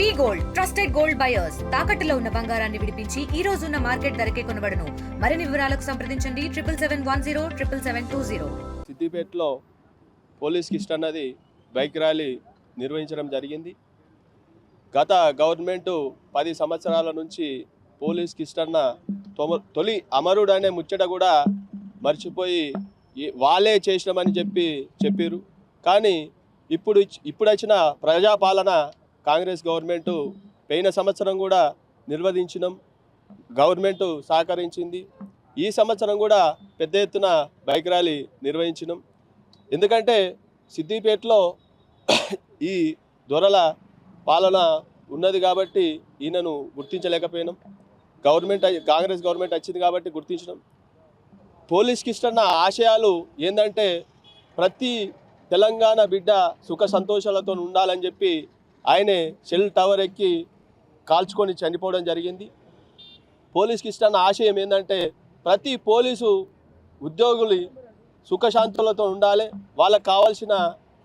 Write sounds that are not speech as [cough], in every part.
V gold trusted gold buyers. తాకట్టులో ఉన్న బంగారాన్ని విడిపించి ఈ రోజు ఉన్న మార్కెట్ ధరకే కొనబడను. మరిన్ని వివరాలకు సంప్రదించండి triple seven one zero triple seven two zero. సిద్దిపేటలో పోలీస్ కిస్ట్ అన్నది బైక్ ర్యాలీ నిర్వహించడం జరిగింది. గత గవర్నమెంటు పది సంవత్సరాల నుంచి పోలీస్ కిస్ట్ అన్న తొమ- తొలి అమరుడు అనే ముచ్చట కూడా మర్చిపోయి వాళ్ళే చేసినామని చెప్పి చెప్పారు కానీ ఇప్పుడు ఇప్పుడు వచ్చిన ప్రజాపాలన కాంగ్రెస్ గవర్నమెంటు పోయిన సంవత్సరం కూడా నిర్వహించినాం. గవర్నమెంటు సహకరించింది. ఈ సంవత్సరం కూడా పెద్ద ఎత్తున బైక్ ర్యాలీ నిర్వహించినాం. ఎందుకంటే సిద్దిపేటలో [coughs] ఈ దొరల పాలన ఉన్నది కాబట్టి ఈయనను గుర్తించలేకపోయినాం. గవర్నమెంట్ కాంగ్రెస్ గవర్నమెంట్ వచ్చింది కాబట్టి గుర్తించడం పోలీస్కి ఇష్టన్న ఆశయాలు ఏంటంటే ప్రతి తెలంగాణ బిడ్డ సుఖ సంతోషాలతో ఉండాలని చెప్పి ఆయనే సెల్ టవర్ ఎక్కి కాల్చుకొని చనిపోవడం జరిగింది. పోలీస్కి ఇష్టన్న ఆశయం ఏంటంటే ప్రతి పోలీసు ఉద్యోగులు సుఖశాంతులతో ఉండాలి. వాళ్ళకు కావాల్సిన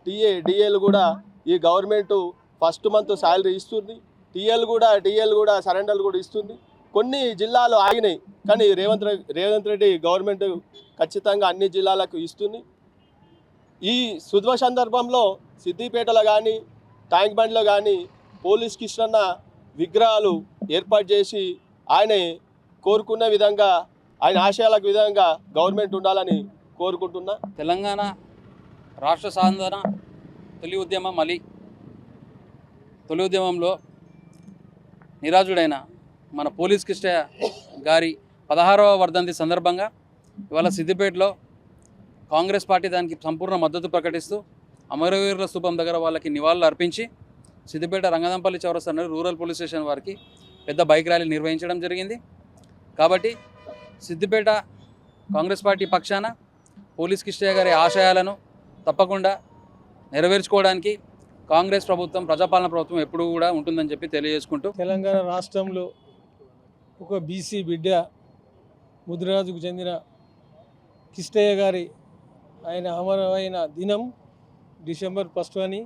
టీఏ డిఏలు కూడా ఈ గవర్నమెంట్ ఫస్ట్ మంత్ శాలరీ ఇస్తుంది. టీఎల్ కూడా డిఎల్ కూడా సరెండర్లు కూడా ఇస్తుంది. కొన్ని జిల్లాలు ఆగినాయి కానీ రేవంత్ రేవంత్ రెడ్డి గవర్నమెంట్ ఖచ్చితంగా అన్ని జిల్లాలకు ఇస్తుంది. ఈ శుద్వ సందర్భంలో సిద్దిపేటలో కానీ ట్యాంక్ బండ్లో కానీ పోలీస్ కిష్టన్న విగ్రహాలు ఏర్పాటు చేసి ఆయన కోరుకున్న విధంగా ఆయన ఆశయాలకు విధంగా గవర్నమెంట్ ఉండాలని కోరుకుంటున్నా. తెలంగాణ రాష్ట్ర సాధన తొలి ఉద్యమం అలీ. తొలి ఉద్యమంలో నిరాజుడైన మన పోలీస్ కృష్ణ గారి పదహారవ వర్ధంతి సందర్భంగా ఇవాళ సిద్దిపేటలో కాంగ్రెస్ పార్టీ దానికి సంపూర్ణ మద్దతు ప్రకటిస్తూ అమరవీరుల స్థూపం దగ్గర వాళ్ళకి నివాళులు అర్పించి సిద్దిపేట రంగదంపల్లి చౌరస్తా రూరల్ పోలీస్ స్టేషన్ వారికి పెద్ద బైక్ ర్యాలీ నిర్వహించడం జరిగింది. కాబట్టి సిద్దిపేట కాంగ్రెస్ పార్టీ పక్షాన పోలీస్ కిష్టయ్య గారి ఆశయాలను తప్పకుండా నెరవేర్చుకోవడానికి కాంగ్రెస్ ప్రభుత్వం ప్రజాపాలన ప్రభుత్వం ఎప్పుడు కూడా ఉంటుందని చెప్పి తెలియజేసుకుంటూ తెలంగాణ రాష్ట్రంలో ఒక బీసీ బిడ్డ ముదిరాజుకు చెందిన కిష్టయ్య గారి ఆయన అమరమైన దినం డిసెంబర్ ఫస్ట్ అని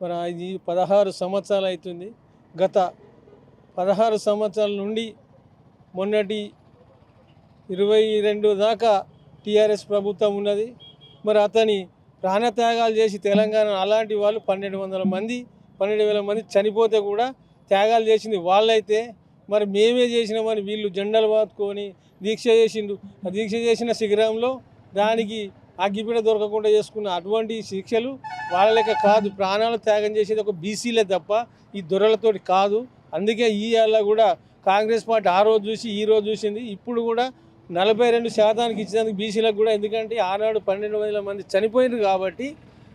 మరి ఇది పదహారు సంవత్సరాలు అవుతుంది. గత పదహారు సంవత్సరాల నుండి మొన్నటి ఇరవై రెండు దాకా టీఆర్ఎస్ ప్రభుత్వం ఉన్నది. మరి అతని ప్రాణత్యాగాలు చేసి తెలంగాణ అలాంటి వాళ్ళు పన్నెండు వందల మంది పన్నెండు వేల మంది చనిపోతే కూడా త్యాగాలు చేసింది వాళ్ళైతే. మరి మేమే చేసినామని వీళ్ళు జెండలు పాతుకొని దీక్ష చేసిండు. ఆ దీక్ష చేసిన శిఖరంలో దానికి అగ్గిపీడ దొరకకుండా చేసుకున్న అటువంటి శిక్షలు వాళ్ళ లెక్క కాదు. ప్రాణాలు త్యాగం చేసేది ఒక బీసీలే తప్ప ఈ దొరలతోటి కాదు. అందుకే ఈ కూడా కాంగ్రెస్ పార్టీ ఆ రోజు చూసి ఈ రోజు చూసింది. ఇప్పుడు కూడా నలభై రెండు శాతానికి ఇచ్చినందుకు బీసీలకు కూడా ఎందుకంటే ఆనాడు పన్నెండు వందల మంది చనిపోయారు కాబట్టి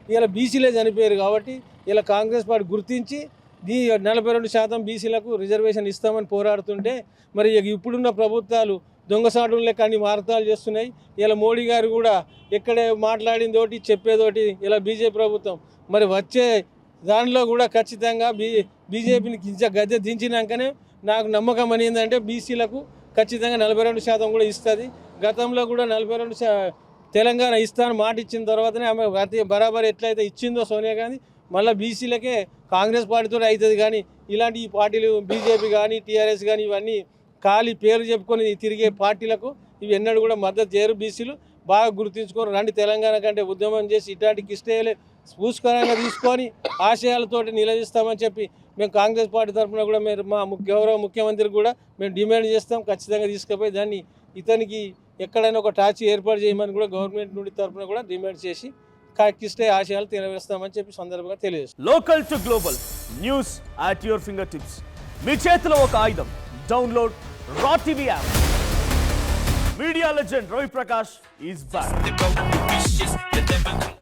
ఇలా బీసీలే చనిపోయారు కాబట్టి ఇలా కాంగ్రెస్ పార్టీ గుర్తించి దీ నలభై రెండు శాతం బీసీలకు రిజర్వేషన్ ఇస్తామని పోరాడుతుంటే మరి ఇక ఇప్పుడున్న ప్రభుత్వాలు దొంగసాటులు లెక్క అన్ని వార్తలు చేస్తున్నాయి. ఇలా మోడీ గారు కూడా ఎక్కడే మాట్లాడిందోటి చెప్పేదోటి ఇలా బీజేపీ ప్రభుత్వం. మరి వచ్చే దానిలో కూడా ఖచ్చితంగా బీ బీజేపీని కించ గద్దె దించినాకనే నాకు నమ్మకం అని ఏంటంటే బీసీలకు ఖచ్చితంగా నలభై రెండు శాతం కూడా ఇస్తుంది. గతంలో కూడా నలభై రెండు తెలంగాణ ఇస్తాను మాట ఇచ్చిన తర్వాతనే ఆమె బరాబర్ ఎట్లయితే ఇచ్చిందో సోనియా గాంధీ మళ్ళీ బీసీలకే కాంగ్రెస్ పార్టీతో అవుతుంది కానీ ఇలాంటి ఈ పార్టీలు బీజేపీ కానీ టీఆర్ఎస్ కానీ ఇవన్నీ ఖాళీ పేరు చెప్పుకొని తిరిగే పార్టీలకు ఇవి ఎన్నడూ కూడా మద్దతు చేయరు. బీసీలు బాగా గుర్తించుకోరు. రండి తెలంగాణ కంటే ఉద్యమం చేసి ఇట్లాంటి కిష్టేలే స్ఫూస్కరంగా తీసుకొని ఆశయాలతోటి నిలదీస్తామని చెప్పి మేము కాంగ్రెస్ పార్టీ తరఫున కూడా మీరు మా ముఖ్య గౌరవ ముఖ్యమంత్రి కూడా మేము డిమాండ్ చేస్తాం. ఖచ్చితంగా తీసుకుపోయి దాన్ని ఇతనికి ఎక్కడైనా ఒక టాచి ఏర్పాటు చేయమని కూడా గవర్నమెంట్ నుండి తరఫున కూడా డిమాండ్ చేసి కా- కిష్టే ఆశయాలు తెలియజేస్తామని చెప్పి సందర్భంగా తెలియజేస్తాం local to global news at your fingertips. మీ చేతిలో ఒక ఆయుధం. Download Raw TV. Media legend Roy Prakash is back.